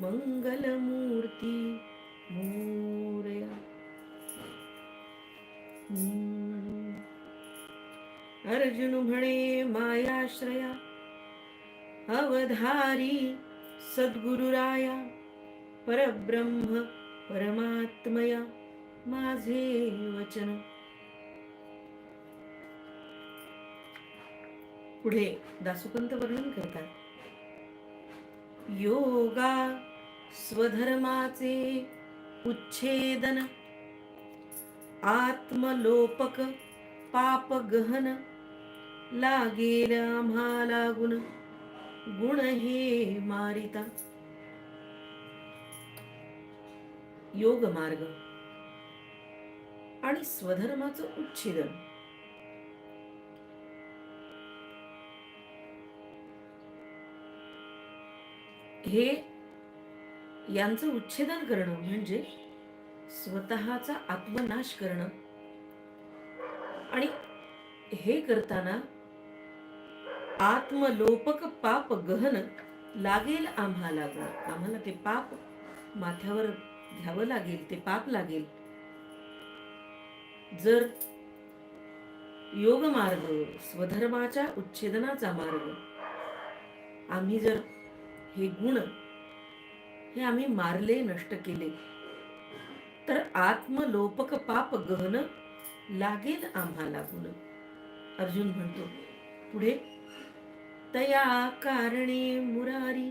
मंगलमूर्ती. मोरया. अर्जुन म्हणे मायाश्रया. अवधारी सद्गुरुराया. परब्रह्म परमात्मया. माझे वचन. पुढे दासुपंत वर्णन करतात. योगा स्वधर्माचे उच्छेदन आत्मलोपक पाप गहन लागेल आम्हाला गुण गुण हे मारिता. योग मार्ग आणि स्वधर्माचं उच्छेदन. हे यांचं उच्छेदन करणं म्हणजे स्वतःचा आत्मनाश करणं. आणि हे करताना आत्मलोपक पाप गहन लागेल आम्हाला. आम्हाला ते पाप माथ्यावर घ्यावं लागेल ते पाप लागेल. जर योग मार्ग स्वधर्माच्या उच्छेदनाचा मार्ग आम्ही जर हे गुण हे आम्ही मारले नष्ट केले. तर आत्मलोपक पाप गहन लागेल आम्हाला गुण. अर्जुन म्हणतो पुढे तया कारणे मुरारी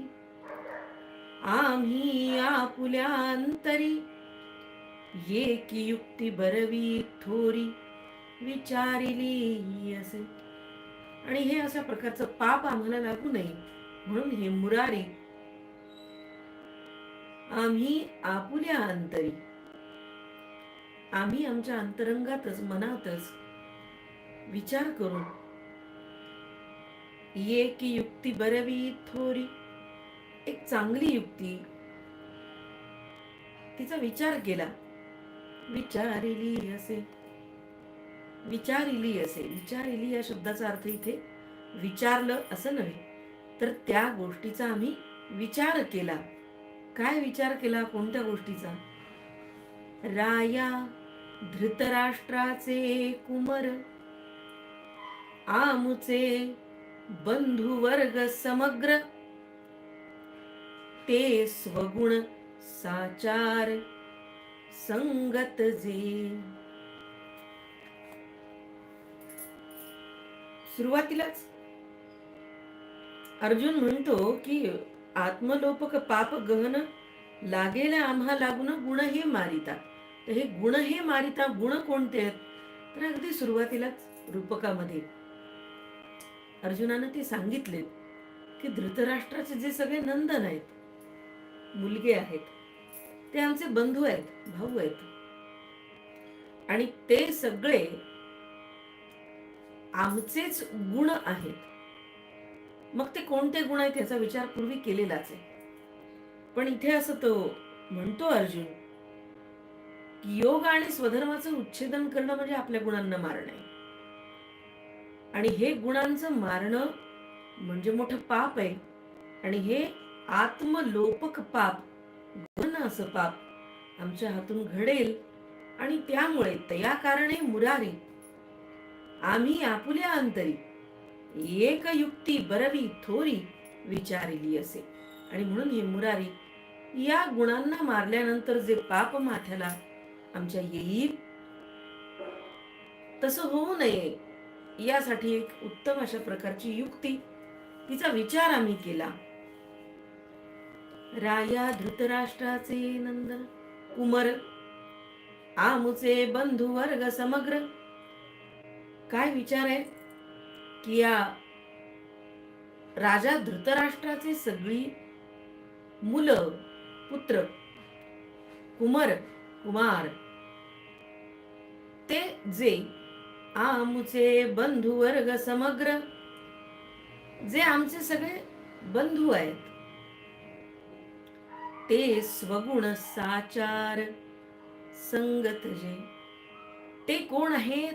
आम्ही आपुल्या अंतरी ये की युक्ती बरवी थोरी विचारिली असे. आणि हे अशा प्रकारचं पाप आम्हाला लागू नये. म्हणून हे मुरारी आम्ही आपुल्या अंतरी. आम्ही आमच्या अंतरंगातच मनातच विचार करून ये की युक्ती बरवी थोरी एक चांगली युक्ती तिचा विचार केला. विचारिली असे विचारिली असे विचारिली या शब्दाचा अर्थ इथे विचारलं असं नव्हे तर त्या गोष्टीचा आम्ही विचार केला. काय विचार केला कोणत्या गोष्टीचा? राया धृतराष्ट्राचे कुमर आमुचे बंधू वर्ग समग्र. ते स्वगुण साचार संगत जे. सुरुवातीलाच अर्जुन म्हणतो की आत्मलोपक पाप गहन लागेल आम्हा लागून गुण हे मारिता. तर हे गुण हे मारिता गुण कोणते आहेत? तर अगदी सुरुवातीलाच रूपकामध्ये. अर्जुनानं ते सांगितले की धृतराष्ट्राचे जे सगळे नंदन आहेत मुलगे आहेत ते आमचे बंधू आहेत भाऊ आहेत. आणि ते सगळे आमचेच गुण आहेत. मग ते कोणते गुण आहेत याचा विचार पूर्वी केलेलाच आहे. पण इथे असं तो म्हणतो अर्जुन की योग आणि स्वधर्माचं उच्छेदन करणं म्हणजे आपल्या गुणांना मारणं आहे. आणि हे गुणांचं मारणं म्हणजे मोठं पाप आहे. आणि हे आत्मलोपक पाप गहन असं पाप आमच्या हातून घडेल. आणि त्यामुळे तया कारणे मुरारी आम्ही आपुल्या अंतरी एक युक्ती बरवी थोरी विचारिली असे. आणि म्हणून हे मुरारी या गुणांना मारल्यानंतर जे पाप माथ्याला आमच्या येईल तसं होऊ नये. यासाठी एक उत्तम अशा प्रकारची युक्ती तिचा विचार आम्ही केला. राया धृतराष्ट्राचे नंदन कुमर आमुचे बंधू वर्ग समग्र. काय विचार आहे? की या राजा धृतराष्ट्राचे सगळी मुलं पुत्र कुमार कुमार ते जे आमचे बंधू वर्ग समग्र जे आमचे सगळे बंधू आहेत ते स्वगुण साचार संगत जे ते कोण आहेत?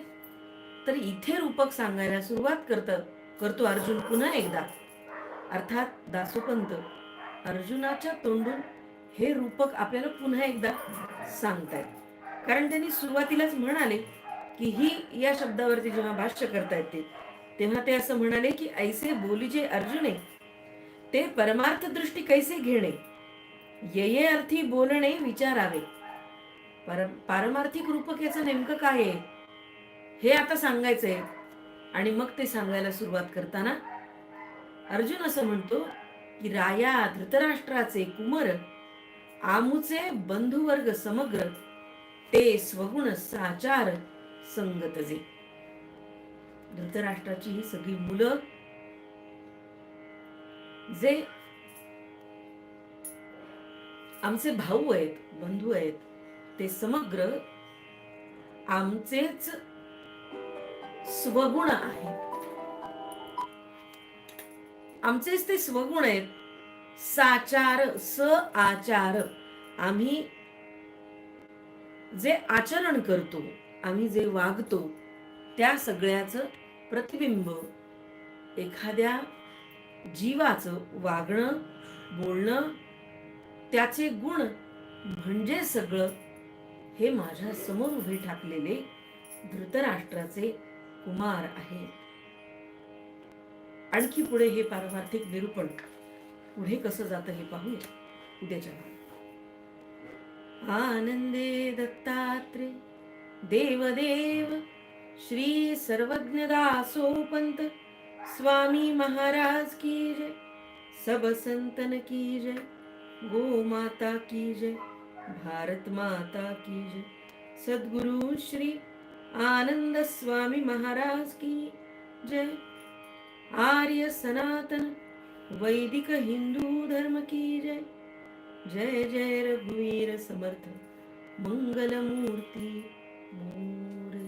तर इथे रूपक सांगायला सुरुवात करत करतो अर्जुन पुन्हा एकदा. अर्थात दासोपंत अर्जुनाच्या तोंडून हे रूपक आपल्याला पुन्हा एकदा सांगतायत. कारण त्यांनी सुरुवातीलाच म्हणाले की ही या शब्दावरती जेव्हा भाष्य करतायत ते तेव्हा ते असं म्हणाले की ऐसे बोलीजे अर्जुने ते परमार्थ दृष्टी कैसे घेणे? येये अर्थी बोलणे विचारावे. पर पारमार्थिक रूपक याचं नेमकं काय आहे? हे आता सांगायचंय. आणि मग ते सांगायला सुरुवात करताना अर्जुन असं म्हणतो की राया धृतराष्ट्राचे कुमर आमुचे बंधुवर्ग समग्र ते स्वगुण साचार संगत जे. धृतराष्ट्राची ही सगळी मुलं जे आमचे भाऊ आहेत बंधू आहेत ते समग्र आमचेच स्वगुण आहेत आमचेच ते स्वगुण आहेत साचार स आचार आम्ही जे आचरण करतो आम्ही जे वागतो त्या सगळ्याचं प्रतिबिंब एखाद्या जीवाचं वागणं बोलणं त्याचे गुण म्हणजे सगळं हे माझ्यासमोर उभे ठाकलेले धृतराष्ट्राचे कुमार आहे. आणखी पुढे हे पारमार्थिक निरूपण पुढे कसं जातं हे पाहूया उद्याच्या आनंदे दत्तात्रे देवदेव श्री सर्वज्ञ दासोपंत स्वामी महाराज की जय सब संतन की जय गो माता की जय भारत माता की जय सद्गुरु श्री आनंद स्वामी महाराज की जय। आर्य सनातन वैदिक हिंदू धर्म की जय। जय जय रघुवीर समर्थ मंगल मूर्ती मोरे।